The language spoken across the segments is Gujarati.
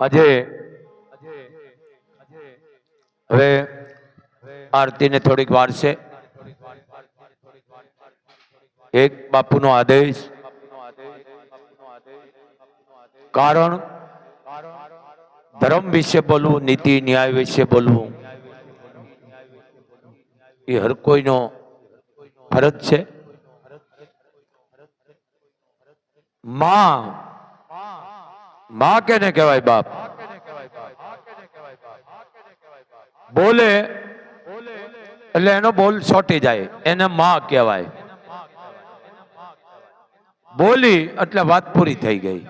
આજે, હવે આરતીને થોડીક વાર છે. એક બાપુનો આદેશ. કારણ ધર્મ વિશે બોલવું, નીતિ, ન્યાય વિશે બોલવું, એ હર કોઈનો ફરજ છે. માં માં કેને કહેવાય બાપ. બોલે, એટલે એનો બોલ છોટી જાય, એને માં કહેવાય. બોલી, એટલે વાત પૂરી થઈ ગઈ.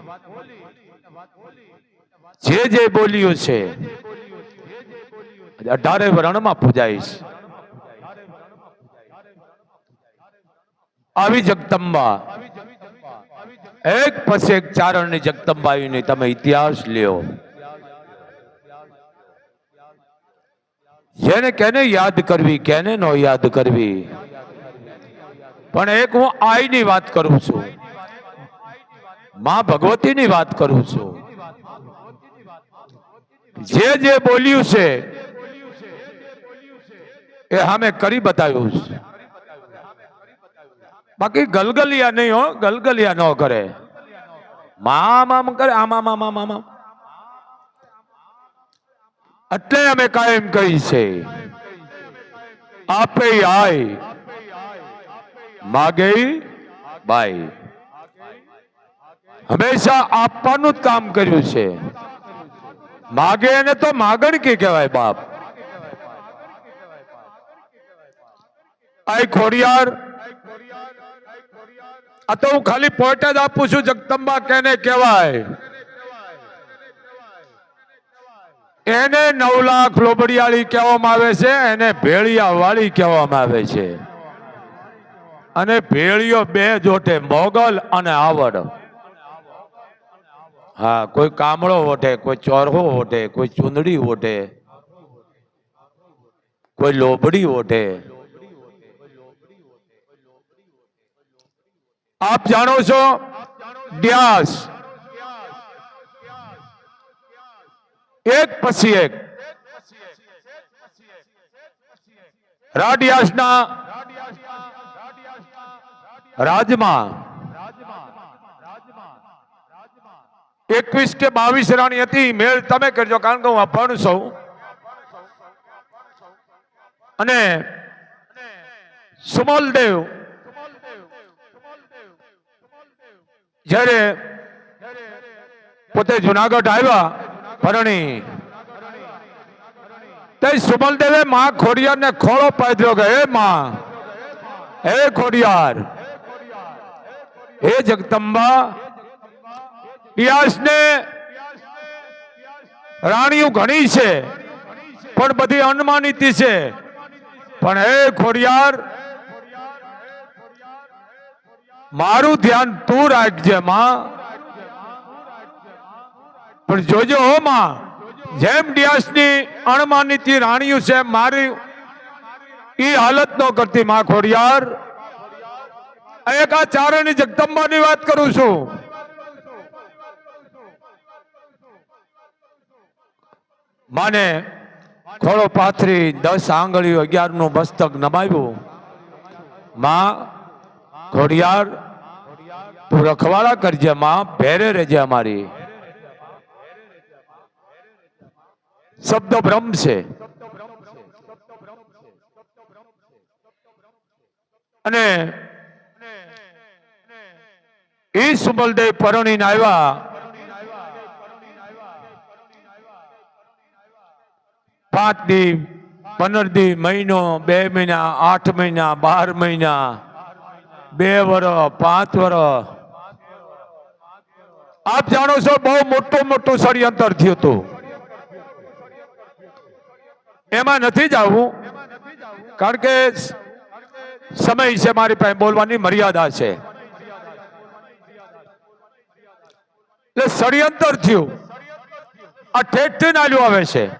જે જે બોલ્યું છે અઢારે વર્ણમાં પૂજાઈશ. આવી જગદંબા. એક પછી એક ચારણની જગદંબાઈની તમે ઇતિહાસ લ્યો. જેને કેને યાદ કરવી, કેને નો યાદ કરવી. પણ એક હું આઈની વાત કરું છું. માં ભગવતીની વાત કરું છું. જે જે બોલ્યું છે, એ સામે કરી બતાવ્યું છે. બાકી ગલગલિયા નહીં હો, ગલગલિયા ન કરે. મામ આમ કરે, આમ આમ આમ આમ. એટલે અમે કાયમ કહી છે, આપે આય, માગે બાય. હંમેશા આપવાનું જ કામ કર્યું છે. માગે એને તો માગણ કે કહેવાય બાપ. આ ખોડિયાર આ તો હું ખાલી પોઈન્ટ જ આપું છું, જગદંબા કેને કહેવાય? એને નવ લાખ લોબડિયાળી કહેવામાં આવે છે, એને ભેળિયા વાળી કહેવામાં આવે છે. અને ભેળીઓ બે જોટે મોગલ અને આવડ. હા, કોઈ કામળો વોટે, કોઈ ચોરહો વોટે, કોઈ ચુંદડી વોટે, કોઈ લોબડી ઓઢે આપ જાણો છો ડ્યાસ એક પછી એક. રાડિયાસના રાજમાં એકવીસ કે બાવીસ રાણી હતી. મેળ તમે કરજો, કારણ કે હું અભણ છું. અને સુમલદેવ જ્યારે પોતે જુનાગઢ આવ્યા પરણી તે માં ખોડિયાર ને ખોળો પાડ્યો કે, હે માં, હે ખોડિયાર, હે જગદંબા, પિયાસને રાણીઓ ઘણી છે, પણ બધી અનમાનિતી છે. પણ હે ખોડિયાર મારું ધ્યાન તું રાખજે માં પણ જોજો હો માં, જેમ ડિયાસની અણમાનિતી રાણીયું છે, મારી ઈ હાલત નો કરતી માં ખોડિયાર. એક આ ચારણી જગદંબાની વાત કરું છું. માને ખોળો પાથરી દસ આંગળીઓ અગિયારનું મસ્તક નમાવ્યું. માં ખોડિયાર તું રખવાળા કરજે માં, ભેરે રહેજે અમારી. શબ્દ બ્રહ્મ છે. અને એ સુબલદેવ પરણીને આવ્યા. પાંચ દી, પંદર દી, મહિનો, બે મહિના, આઠ મહિના, બાર મહિના બે વર, પાંચ વર. આપ જાણો છો, બહુ મોટું મોટું ષડયંત્ર થયું હતું. એમાં નથી જવું, કારણ કે સમય છે મારી પાસે, બોલવાની મર્યાદા છે. એટલે ષડયંત્ર થયું. આ ઠેઠથી નાલ્યું આવે છે.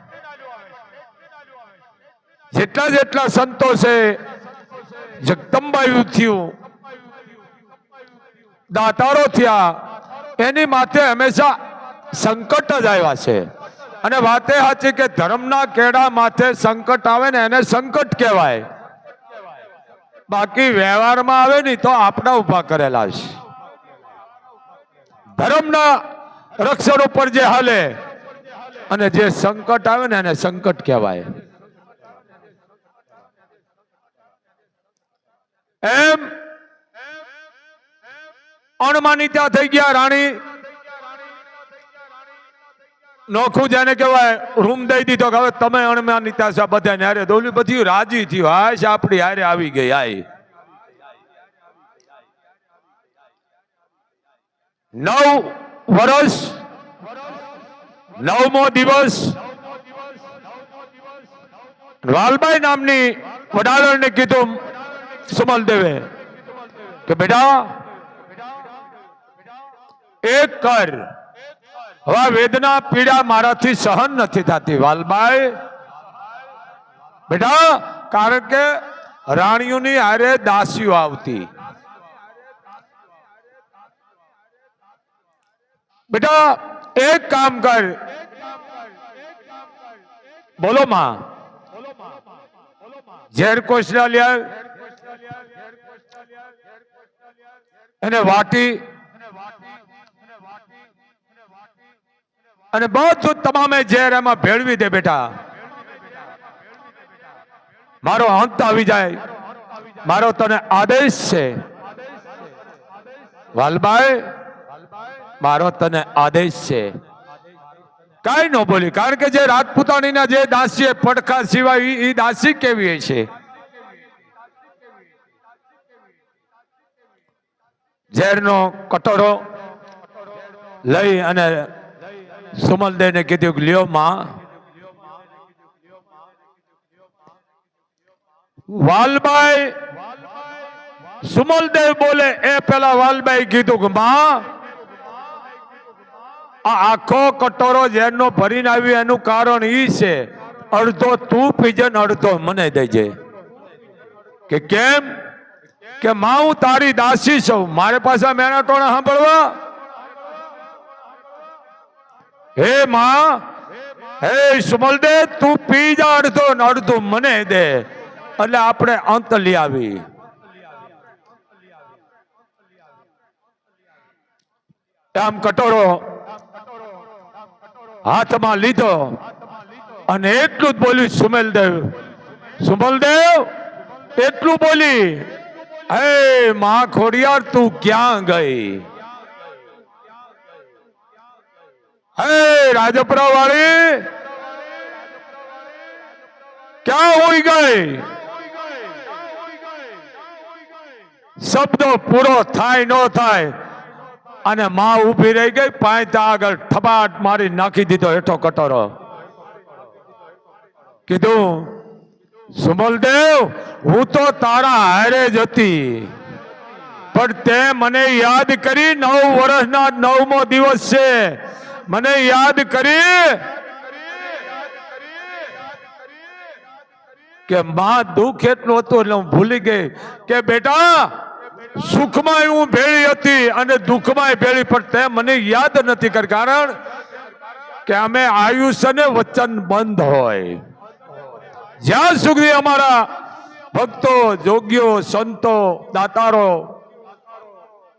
જેટલા જેટલા સંતો છે જગદંબાયું થયું દાતારો થયા. એની માથે હંમેશા સંકટ જ આવ્યા છે. અને વાતે સાચી કે ધર્મના કેડા માથે સંકટ આવે ને એને સંકટ કહેવાય. બાકી વ્યવહારમાં આવે ને તો આપણા ઊભા કરેલા છે ધર્મના રક્ષણ ઉપર જે હાલે અને જે સંકટ આવે ને એને સંકટ કહેવાય. એમ અણમાનિતા થઈ ગયા, રાણી. નોખું જેને કહેવાય, રૂમ દઈ દીધો કે હવે તમે અણમાનિતા છો બધા હારે દોલી બધી રાજી થયું. હાશ આપણી હારે આવી ગઈ આઈ નવ વર્ષ નવમો દિવસ વાલભાઈ નામની વડાલણને કીધું સુમલ દેવે કે બેટા એક કર. હવે વેદના પીડા મારાથી સહન નથી થતી વાલભાઈ બેટા, કારણ કે રાણીઓની હારે દાસીઓ આવતી. બેટા, એક કામ કર. બોલો માં. ઝેર લ્યા એને વાટી અને બધું તમામે ઝેર એમાં ભેળવી દે બેટા. મારો અંત આવી જાય. મારો તને આદેશ છે. વાલભાઈ મારો તને આદેશ છે. કાંઈ ન બોલી, કારણ કે જે રાજપૂતાણીના જે દાસી પડખા સિવાય એ દાસી કેવી છે? ઝેરનો કટોરો લઈ અને સુમલદેવને કીધું કે લ્યો માં વાલબાઈ સુમલદેવ બોલે એ પેલા વાલબાઈ કીધું કે માં આ આખો કટોરો જેનો ભરીને આવ્યો એનું કારણ ઈ છે અડધો તું પીજે ને અડધો મને દેજે કે કેમ કે માં હું તારી દાસી છું મારે પાસે મેના ટોણા સાંભળવા હે માં, હે સુમલદે તું પી જા અડધો ને અડધું મને દે. એટલે આપણે અંત લઈ આવી. આમ કટોરો હાથમાં લીધો અને એટલું જ બોલ્યું સુમેલદેવ સુમલદેવ એટલું બોલી, હે માં ખોડિયાર, તું ક્યાં ગઈ? હે રાજપરા વાળી ક્યાં હોઈ ગઈ? શબ્દો પૂરો થાય, ન થાય. અને માં ઊભી રહી ગઈ પાંચ આગળ ઠપાટ મારી નાખી દીધો, હેઠો કટોરો. કીધું, સુમલદેવ, હું તો તારા હારે જ હતી. પણ તે મને યાદ કરી નવ વર્ષના નવમો દિવસ છે. મને યાદ કરી કે માં દુઃખ એટલું હતું એટલે હું ભૂલી ગઈ કે બેટા, સુખમાં હું ભેળી હતી અને દુઃખમાં ભેળી, પણ તે મને યાદ નથી કર કારણ કે અમે આયુષ્ય ને વચન બંધ હોય. જ્યાં સુધી અમારા ભક્તો જોગ્યો સંતો, દાતારો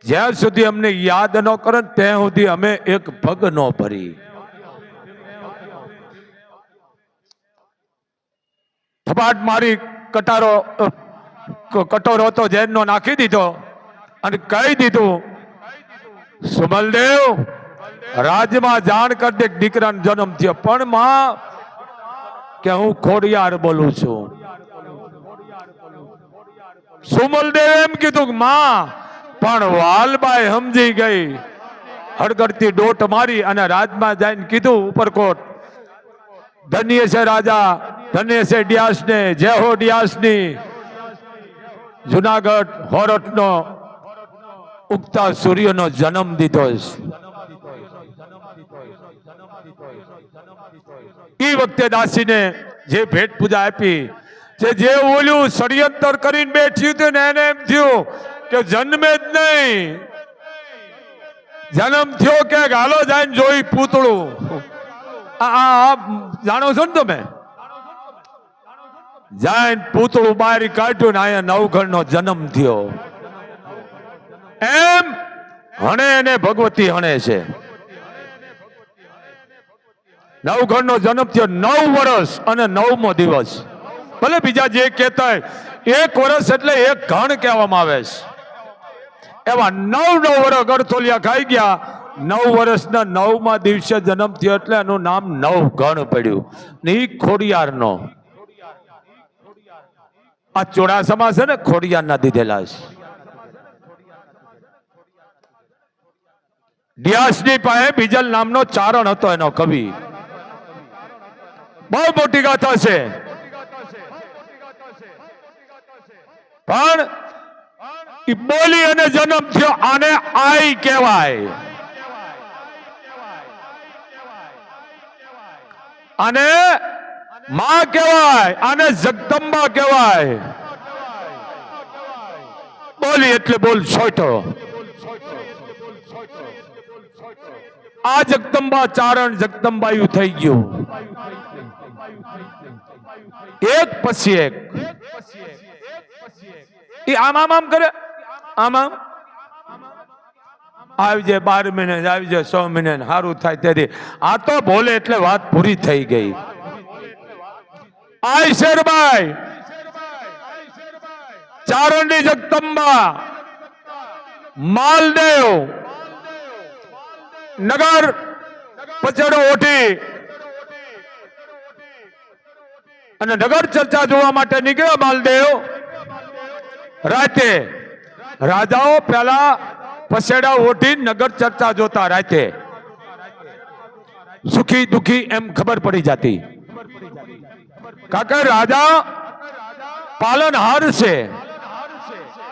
જ્યાં સુધી અમને યાદ ન કરે ત્યાં સુધી અમે એક ભગ ન ભરી. થપાટ મારી કટારો કટોરો હતો જેનનો નાખી દીધો અને કહી દીધું સુમલદેવ રાજમાં જાણ કરી દે દીકરાનો જન્મ થયો. પણ માં, કે હું ખોડિયાર બોલું છું. સુમલદેવ એમ કીધું માં પણ વાલબાઈ સમજી ગઈ. હળગડતી ડોટ મારી અને રાજમાં જઈને કીધું ઉપરકોટ. ધન્ય છે રાજા, ધન્ય છે ડિયાસ ને જય હો ડિયાસની જુનાગઢ હોરટ નો ઉગતા સૂર્યનો જન્મ દીધો એ વખતે દાસીને જે ભેટ પૂજા આપી, જે જે ઓલું ષડયંત્ર કરીને બેઠ્યું હતું ને એને એમ થયું કે જન્મે જ નહીં. જન્મ થયો કે ગાલો જાય જોઈ પૂતળું. આ જાણો છો ને તમે? જાય પૂતળું બહાર કાઢ્યું ને અહીંયા નવઘણ નો જન્મ થયો. એમ હણે એને ભગવતી હણે છે. નવઘણ નો જન્મ થયો નવ વર્ષ અને નવમો દિવસ. ભલે બીજા જે કહેતા એક વર્ષ એટલે એક ઘણ કહેવામાં આવે છે. એવા નવ નવ વર્ષ ગળથોલિયા ખાઈ ગયા. નવ વર્ષના નવમાં દિવસે જન્મ થયો એટલે એનું નામ નવ ગણ પડ્યું. ને ઈ ખોડિયારનો. આ ચોડાસમા છે ને, ખોડિયારના દીધેલા છે. ડિયાસની પાસે બીજલ નામનો ચારણ હતો એનો કવિ. બહુ મોટી ગાથા છે. પણ ઈ બોલી અને જન્મ થયો આને આઈ કહેવાય. અને માં કહેવાય, આને જગદંબા કહેવાય. બોલી એટલે બોલ છોટો. આ જગદંબા ચારણ જગદંબાયું થઈ ગયું. એક પછી એક. એ આમ આમ આમ કરે. આમ આમ. આવી જાય બાર મહિને આવી જાય સો મહિને સારું થાય તેથી. આ તો બોલે એટલે વાત પૂરી થઈ ગઈ. આય શેરભાઈ ચારંડી જગદંબા માલદેવ. નગર. પચડો ઓઠી અને નગર ચર્ચા જોવા માટે નીકળ્યા માલદેવ. રાતે રાજાઓ પેલા પસેડા ઓઢી નગર ચર્ચા જોતા રાતે. સુખી દુખી એમ ખબર પડી જતી. કાકા, રાજા પાલનહાર છે.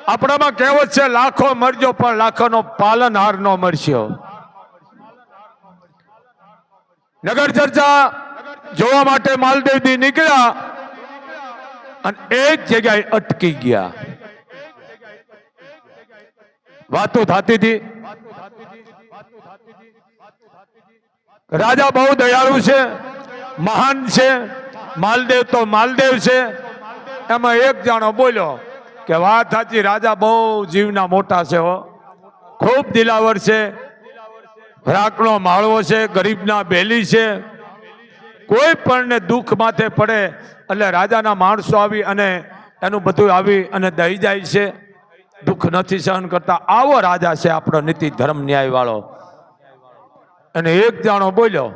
આપણામાં કહેવત છે, લાખો મરજો, પણ લાખોનો પાલનહાર નો મરસ્યો. નગર ચર્ચા જોવા માટે માલદેવથી નીકળ્યા અને એક જગ્યાએ અટકી ગયા. વાતો થતી હતી. રાજા બહુ દયાળુ છે, મહાન છે, માલદેવ તો માલદેવ છે. એમાં એક જાણો બોલ્યો કે વાત સાચી, રાજા બહુ જીવના મોટા છે હો. ખૂબ દિલાવર છે રાખનો માળવો છે, ગરીબના બેલી છે. કોઈ પણ દુઃખ માથે પડે એટલે રાજાના માણસો આવી અને એનું બધું આવી અને દઈ જાય છે. દુઃખ નથી સહન કરતા. આવો રાજા છે આપણો નીતિ ધર્મ ન્યાય વાળો. અને એક જાણો બોલ્યો,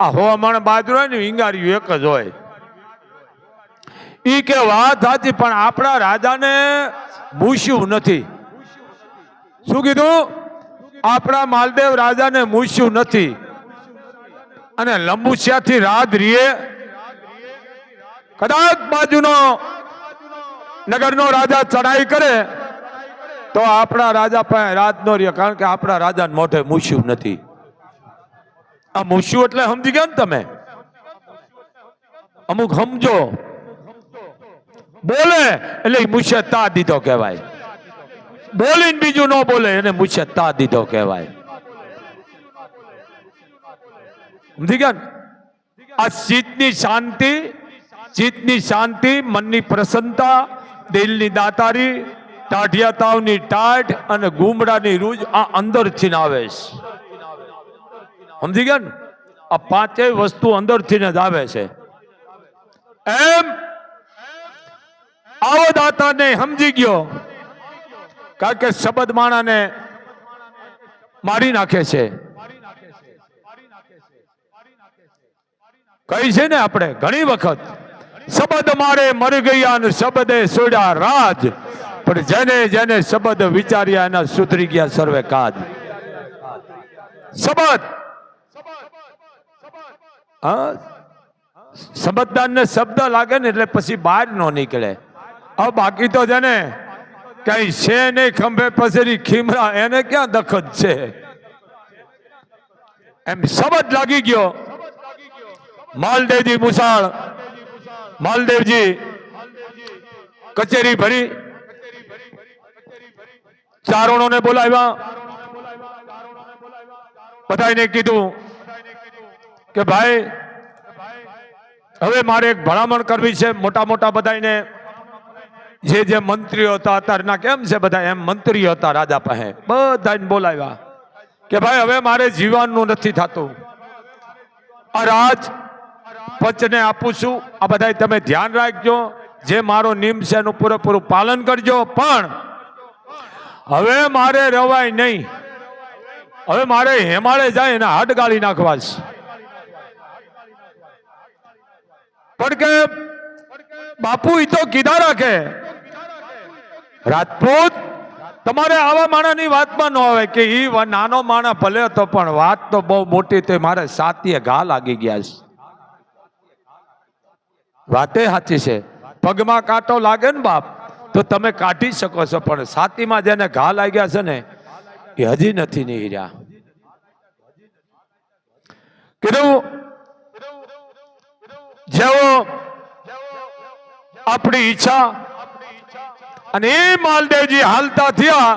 આ હવામાન બાજરો હોય ને વિંગાર્યું એક જ હોય. ઈ કે વાત હતી પણ આપણા રાજાને મૂસ્યું નથી. શું કીધું? આપણા માલદેવ રાજાને મૂસ્યું નથી. અને લંબુસિયાથી રાત રીએ. કદાચ બાજુનો નગરનો રાજા ચડાઈ કરે, તો આપણા રાજા પાસે રાત નો રહે કારણ કે આપણા રાજા મોઢે મૂસ્યું નથી. આ મૂસ્યું એટલે સમજી ગયા ને તમે? અમુક સમજો. બોલે, એટલે ઈ મૂછે તા દીધો કહેવાય. બોલીને બીજું ન બોલે, એને મૂછે તા દીધો કહેવાય. સમજી ગયા ને? આ ચિત્તની શાંતિ ચિત્તની શાંતિ, મનની પ્રસન્નતા દિલની દાતારી, ટાઢિયા તાવની ટાઢ અને ગુમડાની રૂજ આ અંદરથી ના આવે છે. સમજી ગયા ને? આ પાંચેય વસ્તુ અંદરથી જ આવે છે. એમ આવો દાતાને સમજી ગયો. કારણ કે શબ્દ માણાને મારી નાખે છે. કહી છે ને આપણે, ઘણી વખત શબ્દ મારે મરી ગયા અને શબ્દે સોડ્યા રાજ. પણ જેને જેને શબ્દ વિચાર્યા એના સુધરી ગયા સર્વે કાજ. શબ્દ. હા? સમજદાર ને શબ્દ લાગે ને એટલે પછી બહાર નો નીકળે. હવે બાકી તો જેને કઈ છે નહીં ખંભે પસેરી ખીમરા, એને ક્યાં દખત છે? એમ શબ્દ લાગી ગયો. માલદેજી મુસાળ માલદેવજી, કચેરી ભરી ચારણોને બોલાવ્યા. બધાને કીધું કે ભાઈ, હવે મારે એક ભલામણ કરવી છે મોટા મોટા બધાને જે જે મંત્રીઓ હતા અત્યારના કેમ છે બધા? એમ મંત્રીઓ હતા રાજા પાસે. બધાને બોલાવ્યા કે ભાઈ, હવે મારે જીવવાનું નથી થતું. આ રાજ પંચને આપું છું. આ બધા તમે ધ્યાન રાખજો. જે મારો નિયમ છે એનું પૂરેપૂરું પાલન કરજો. પણ હવે મારે રવાય નહીં. હવે મારે હેમાળે જાય એના હાડ ગાળી નાખવા છે. પણ કે બાપુ એ તો કીધા રાખે. રાજપૂત, તમારે આવા માણાની વાતમાં ન આવે કે એ નાનો માણા ભલે હતો, પણ વાત તો બહુ મોટી તો મારે સાતીએ ઘા લાગી ગયા છે. વાતે સાચી છે. પગમાં કાંટો લાગે ને બાપ, તો તમે કાઢી શકો છો, પણ સાતીમાં જેને ઘા લાગ્યા છે ને, એ હજી નથી નીર્યા કીધું? જેવો આપણી ઈચ્છા અને એ માલદેવજી હાલતા થયા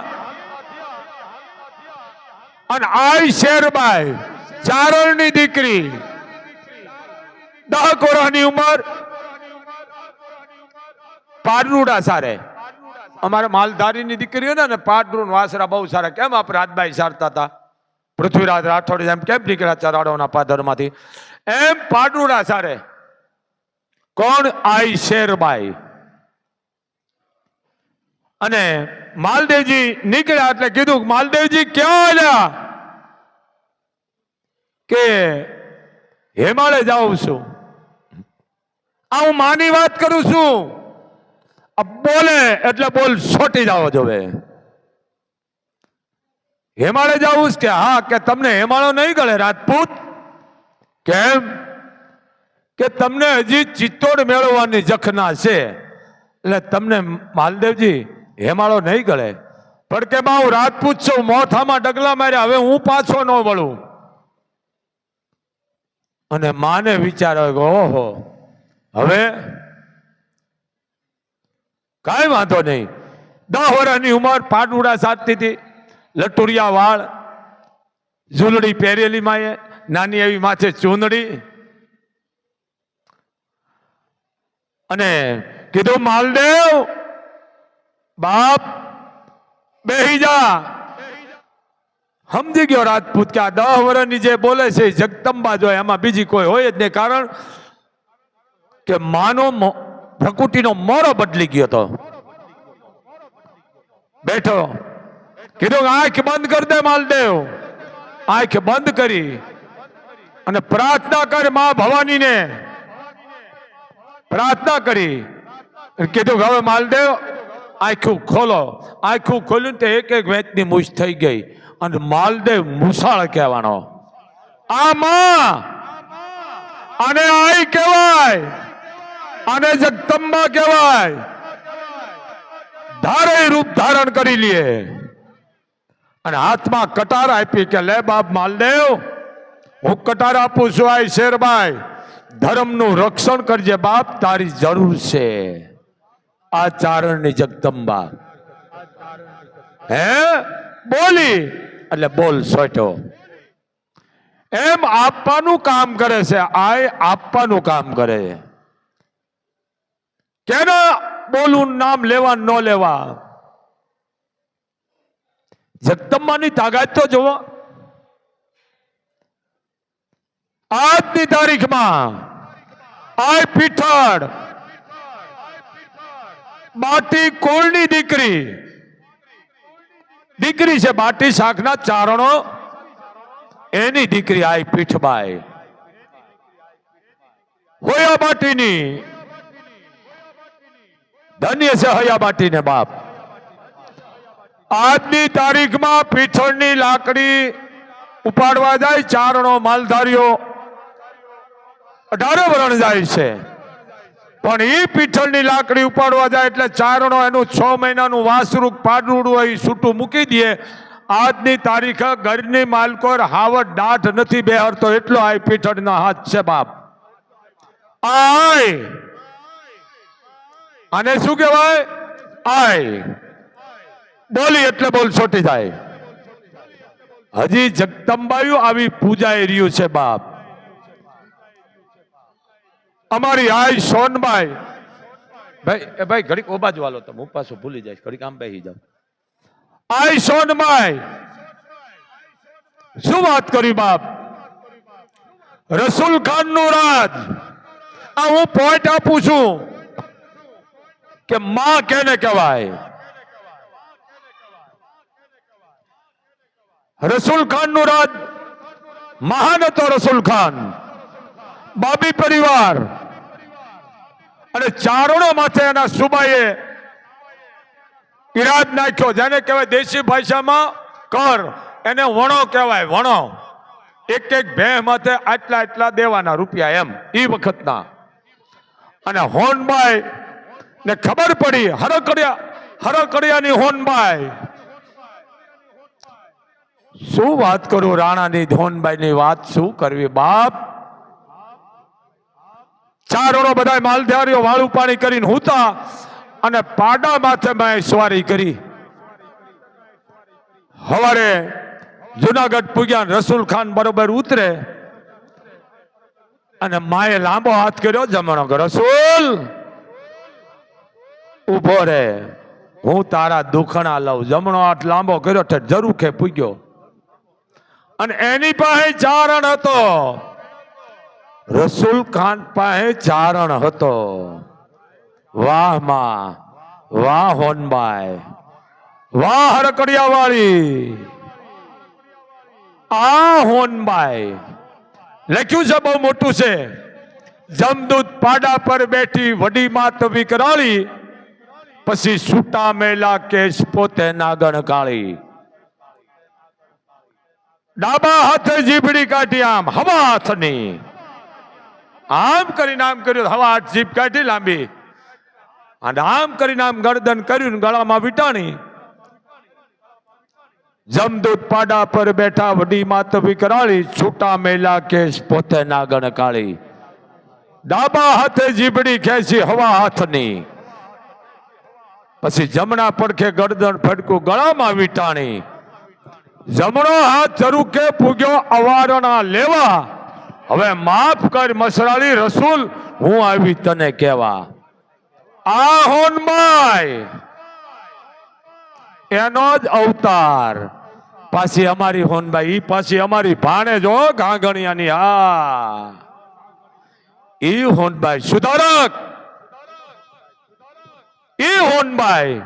અને આઈ શેરબાઈ ચારણની દીકરી દહ કોરાની ઉંમર પાડરુડા સારે. અમારે માલધારીની દીકરીઓ ને પાડરું વાસરા બહુ સારા. કેમ આપણે રાજભાઈ સારતા હતા? પૃથ્વીરાજ રાઠોડ એમ કેમ નીકળ્યા ચરાડોના પાદરમાંથી? એમ પાડરુડા સારે. કોણ? આઈ શેરબાઈ. અને માલદેવજી નીકળ્યા એટલે કીધું માલદેવજી, ક્યાં આવ્યા કે, હેમાળે જાઉં છું. આ હું માની વાત કરું છું. બોલે એટલે બોલ છોટી જાવો જોવે. હેમાળે જાવું કે, હા, કે તમને હેમાળો નહીં ગળે, રાજપૂત? કેમ? કે તમને હજી ચિત્તોડ મેળવવાની જખના છે. એટલે તમને માલદેવજી હેમાળો નહીં ગળે. પણ કે બા હું રાજપૂત છું મોથામાં ડગલા માર્યા, હવે હું પાછો ન વળું. અને માને વિચાર ઓહો, હવે કાંઈ વાંધો નહીં. દહ વર્ષની ઉંમર પાટુડા સાધતી હતી લટુરિયા વાળ ઝૂલડી પહેરેલી માએ, નાની એવી માથે ચૂંદડી. અને કીધું, માલદેવ, બાપ, બેહી જા. સમજી ગયો રાજપૂત કે આ દહ વર્ષની જે બોલે છે જગતંબા જો એમાં બીજી કોઈ હોય જ નહીં. કારણ કે માનો પ્રકૃતિનો મોરો બદલી ગયો હતો બેઠો. કીધું આંખ બંધ કરી દે માલદેવ. આંખ બંધ કરી. અને પ્રાર્થના કરમાં ભવાનીને. પ્રાર્થના કરી. કીધું હવે માલદેવ, આખું ખોલો. આખું ખોલ્યું તે એક એક વેચની મૂછ થઈ ગઈ. અને માલદેવ મુસાળ કહેવાનો. આ માં. અને આઈ કહેવાય. આને જગદંબા કહેવાય. ધારે રૂપ ધારણ કરી લે. અને હાથમાં કટાર આપી કે, લે બાપ માલદેવ, હું કટાર આપું છું આ શેરભાઈ ધર્મનું રક્ષણ કરજે બાપ, તારી જરૂર છે. આ ચારણની જગદંબા હે? બોલી. એટલે બોલ સોટો. એમ આપવાનું કામ કરે છે આ આપવાનું કામ કરે. છે કેના બોલું, નામ લેવા, ન લેવા? જગદંબાની તાકાત તો જોવો. આજની તારીખમાં આઈ પીઠળ બાટી કોળની દીકરી. દીકરી છે બાટી શાકના ચારણો. એની દીકરી આઈ પીઠબાઈ. હોયા બાટીની. ધન્ય છે હયા બાટીને બાપ. આજની તારીખમાં પીઠળની લાકડી ઉપાડવા જાય ચારણો માલધારીઓ. અઢારે વરણ જાય છે. પણ એ પીઠળની લાકડી ઉપાડવા જાય એટલે ચારણો એનું છ મહિનાનું વાસરૂક પાડરૂડું હોય છૂટું મૂકી દે. આજની તારીખે ઘરની માલકોર હાવટ દાઢ નથી બેહરતો, એટલો આ પીઠળના હાથ છે બાપ. આય! આને શું કહેવાય? આય. બોલી એટલે બોલ છોટી જાય. હજી જગદંબાયું આવી પૂજાઈ રહ્યું છે બાપ. અમારી આઈ સોનબાઈ. ભાઈ એ ભાઈ ઘડીક ઓબા જ વાલો તમે હું પાછું ભૂલી જાય ઘડીક આમ બેસી જાવ આઈ સોનબાઈ. શું વાત કરી બાપ? રસુલ ખાનનું રાજ. આ હું પોઈન્ટ આપું છું. કે માં કેને કહેવાય? રસુલ ખાનનું રાજ મહાન હતો રસુલ ખાન. બાબી પરિવાર. અને ચારણો માથે એના સુબાઈએ ઈરાદ નાખ્યો. જેને કહેવાય દેશી ભાષામાં કર. એને વણો કહેવાય, વણો. એક એક ભેહ માથે આટલા આટલા દેવાના રૂપિયા એમ એ વખતના. અને હોનબાઈ ને ખબર પડી, હરકડિયા, હરકડિયાની હોનબાઈ. શું વાત કરું રાણાની ધોનબાઈ ની વાત શું કરવી બાપ? ચારોડો બધા માલધારીઓ વાળું પાણી કરીને હુતા અને પાડા માથે મેં સવારી કરી. હવારે જુનાગઢ પૂગ્યા રસુલ ખાન બરોબર ઉતરે અને માએ લાંબો હાથ કર્યો, જમણો રસુલ ઊભો રે હું તારા દુખણા લઉં. જમણો હાથ લાંબો કર્યો તો જરૂખે પૂગ્યો. અને એની પાસે ચારણ હતો. રસુલ ખાન પાસે ચારણ હતો. વાહમાં વાહ હોનબાઈ વાહ હરકડિયા વાળી આ હોનબાઈ લખ્યું છે બહુ મોટું છે. જમદૂત પાડા પર બેઠી વડી માતવી કરાળી પછી છૂટા મેલા કેશ પોતે નાગણ કાળી. ડાબા હાથે જીભડી કાઢી આમ, હવા હાથની. આમ કરીને આમ કર્યું હવા હાથ જીભ કાઢી લાંબી. અને આમ કરીને આમ ગરદન કર્યું ગળામાં વીટાણી. જમદૂત પાડા પર બેઠા, વડી માતવી કરાળી છૂટા મેલા કેશ પોતે નાગણ કાળી. ડાબા હાથે જીભડી ખેંચી, હવા હાથની. પછી જમણા પડખે ગરદન ફટકું, ગળામાં વીટાણી. જમણો હાથ જરૂકે પૂગ્યો અવારણા લેવા. હવે માફ કર મસરાળી રસૂલ, હું આવી તને કેવા આ હોનબાઈ એનો જ અવતાર. પાછી અમારી હોનબાઈ ઈ પાછી અમારી ભાણે જો ગાંગણિયાની હા ઈ હોનબાઈ સુધારક. ઈ હોનભાઈ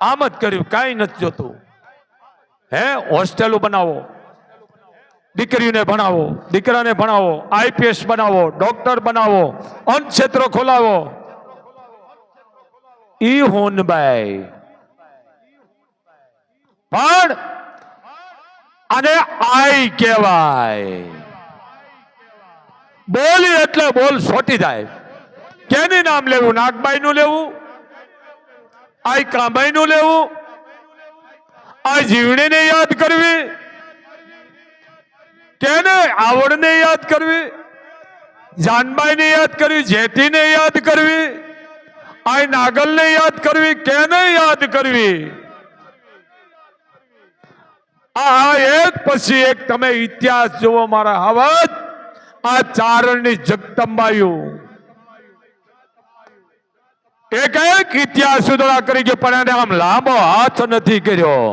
આમ જ કર્યું, કાંઈ નથી જોતું. હે, હોસ્ટેલો બનાવો દીકરીને ભણાવો, દીકરાને ભણાવો, આઈપીએસ બનાવો, ડોક્ટર બનાવો અન્ન ક્ષેત્ર ખોલાવો. ઈ હોનભાઈ પણ આને આઈ કહેવાય. બોલી એટલે બોલ છોટી જાય. કેની નામ લેવું? નાગબાઈ નું લેવું? આઈ કાંબાઈ નું લેવું આ જીવણીને યાદ કરવી કેને આવડને યાદ કરવી, જાનબાઈને યાદ કરવી, જેઠીને યાદ કરવી આ નાગલને યાદ કરવી, કેને યાદ કરવી? આ એક પછી એક તમે ઇતિહાસ જુઓ મારા હવત આ ચારણની જગદંબાયું. એક ઇતિહાસ સુધરા કરી ગયો, પણ એને આમ લાંબો હાથ નથી કર્યો.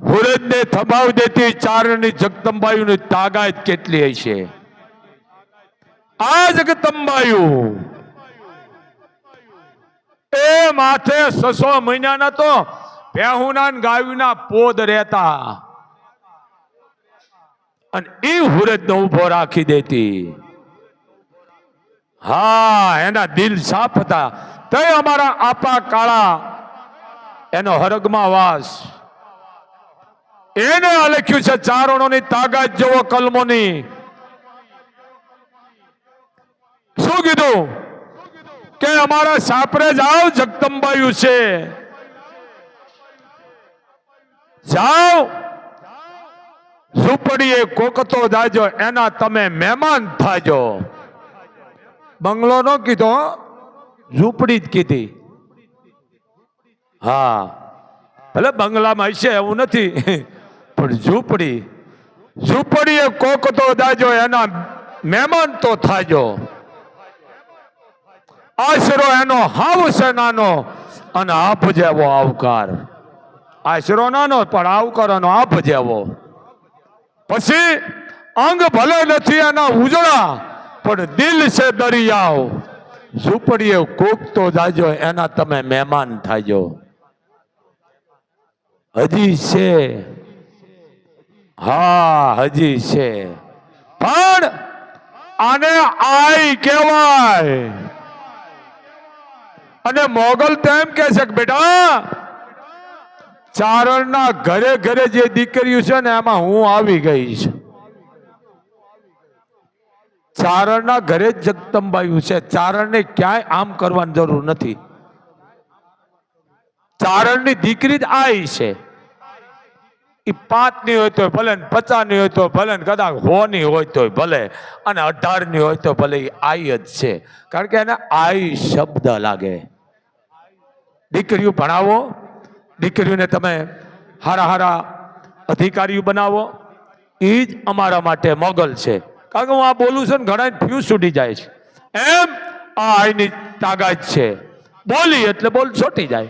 હુરજને થબાવ દેતી ચારણની જગદંબાયુની તાગાત કેટલી હશે આ જગદંબાયુ. એ માથે સસો મહિનાના તો ભેહુના ગાયુના પોદ રહેતા. અને એ હુરજને ઊભો રાખી દેતી. હા, એના દિલ સાફ હતા તે અમારા આપા કાળા, એનો હરગમાં વાસ. એને આ લખ્યું છે ચારણોની તાકાત જેવો કલમોની. શું કીધું? કે અમારા સાપરે જાઓ જગદંબાયું છે. જાઓ. ઝૂંપડીએ કોકતો જાજો, એના તમે મહેમાન થાજો. બંગલો નો કીધો? ઝૂંપડી જ કીધી. હા. ભલે બંગલામાં હશે એવું નથી પણ ઝૂંપડી. ઝૂંપડીએ કોક તો દાજો એના મહેમાન તો થાજો આશરો એનો હાવ છે નાનો અને આપ જેવો આવકાર. આશરો નાનો પણ આવકારનો આપ જેવો. પછી અંગ ભલે નથી એના ઉજળા પણ દિલ છે દરિયાઓ. ઝૂંપડીએ કોક તો જાજો, એના તમે મહેમાન થાજો. હજી છે. હા, હજી છે. પણ આને આઈ કહેવાય. અને મોગલ તો એમ કે છે બેટા, ચારણના ઘરે ઘરે જે દીકરીઓ છે ને, એમાં હું આવી ગઈ છું. ચારણના ઘરે જ જગદંબાયું છે. ચારણને ક્યાંય આમ કરવાની જરૂર નથી. ચારણની દીકરી જ આઈ છે. એ પાંચની હોય તો ભલે ને પચાસની હોય તો ભલે ને કદાચ હોની હોય તો ભલે અને અઢારની હોય તો ભલે આઈ જ છે. કારણ કે એને આઈ શબ્દ લાગે. દીકરીઓ ભણાવો. દીકરીઓને તમે હારા હારા અધિકારીઓ બનાવો. એ જ અમારા માટે મોગલ છે. કારણ કે હું આ બોલું છું ને ઘણા ફ્યુઝ છૂટી જાય છે. એમ આ એની તાકાત છે. બોલી એટલે બોલ છૂટી જાય.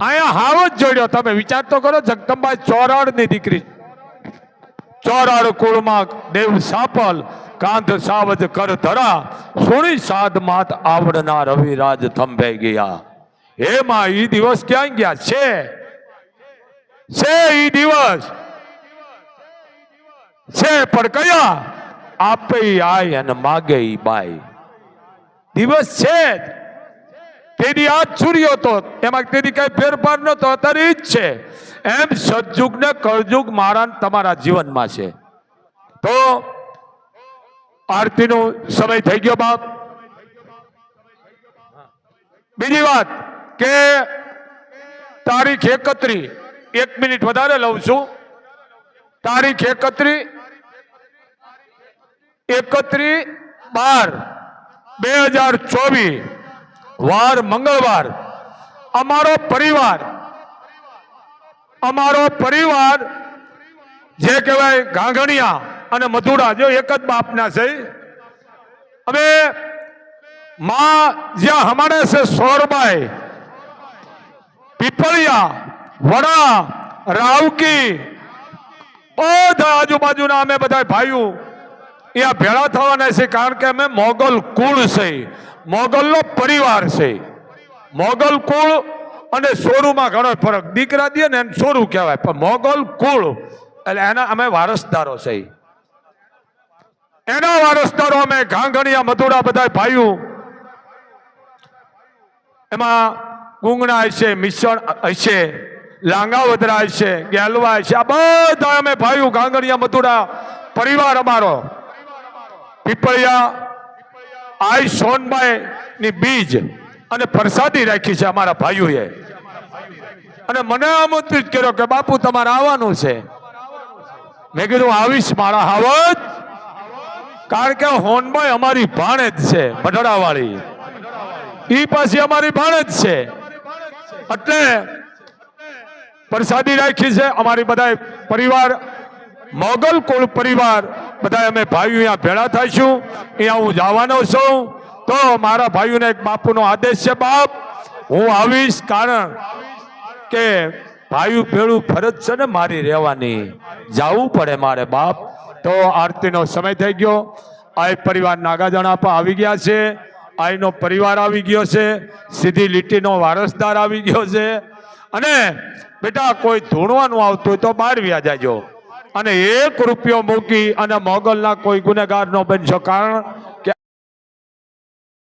અહીંયા હાવ જ જોડ્યો. તમે વિચાર તો કરો જગદંબા ચોરાડની દીકરી. ચોરાડ કુળમાં દેવ સાપલ, કાંધ સાવજ કર ધરા. સોની સાદ માત આવડના રવિરાજ થંભે ગયા. એમાં એ દિવસ ક્યાં ગયા? છે. છે ઈ દિવસ. છે, પણ કયા? આપે આય અને માગે બાય. દિવસ છે તેની આ સૂર્યો તો, એમાં તેની કઈ ફેરફાર નતો અત્યારે જ છે. એમ સતયુગ ને કળયુગ મારા તમારા જીવનમાં છે. તો આરતીનો સમય થઈ ગયો બાપ. બીજી વાત કે તારીખ એકત્રી, એક મિનિટ વધારે લઉં છું. તારીખ એકત્રી એકત્રી બાર, બે હજાર ચોવીસ, વાર મંગળવાર. અમારો પરિવાર અમારો પરિવાર, જે કહેવાય ગાંગણિયા અને મધુરા જો એક જ બાપના છે. અમે માં જ્યાં હમારે છે સોરબાઈ, પીપળિયા, વડા, રાવકી, બધા આજુબાજુના અમે બધા ભાઈઓ અહીંયા ભેળા થવાના છે કારણ કે અમે મોગલ કુળ છે. મોગલનો પરિવાર છે. મોગલ કુળ અને સોરુમાં ઘણો ફરક. દીકરા દે ને એને સોરું કહેવાય. પણ મોગલ કુળ, એટલે એના અમે વારસદારો છે. એના વારસદારો અમે ઘાંઘણિયા મધુરા બધા ભાઈઓ. એમાં ગુંગણા હશે, મિશ્રણ હશે લાંગાવદરા હશે, ગેલવા હશે. આ બધા અમે ભાઈઓ ઘાંઘણીયા મથુરા પરિવાર અમારો. પીપળિયા આઈ સોનબાઈ ની બીજ અને પ્રસાદી રાખી છે અમારા ભાઈઓએ. અને મને આમંત્રિત કર્યો કે બાપુ, તમારે આવવાનું છે. મેં કીધું આવીશ મારા હાવજ, કારણ કે હોનબાઈ અમારી ભાણે જ છે મઢડાવાળી ઈ પાછી અમારી ભાણે જ છે. એટલે પ્રસાદી રાખી છે અમારી બધા પરિવાર, મોગલ કુળ પરિવાર. બધા અમે ભાઈઓ અહીંયા ભેળા થઈશું અહીંયા હું જવાનો છું. તો મારા ભાઈઓને એક બાપુનો આદેશ છે, બાપ. હું આવીશ કારણ કે ભાઈઓ ભેળું ફરજ છે ને મારી રહેવાની. જવું પડે મારે, બાપ. તો આરતીનો સમય થઈ ગયો. આ પરિવાર નાગાજણા પણ આવી ગયા છે. આઈનો પરિવાર આવી ગયો છે. સીધી લીટીનો વારસદાર આવી ગયો છે. અને બેટા કોઈ ધૂણવાનું આવતું હોય તો બહાર વ્યા જાજો. અને એક રૂપિયો મૂકી અને મોગલના કોઈ ગુનેગાર નો બનશો કારણ કે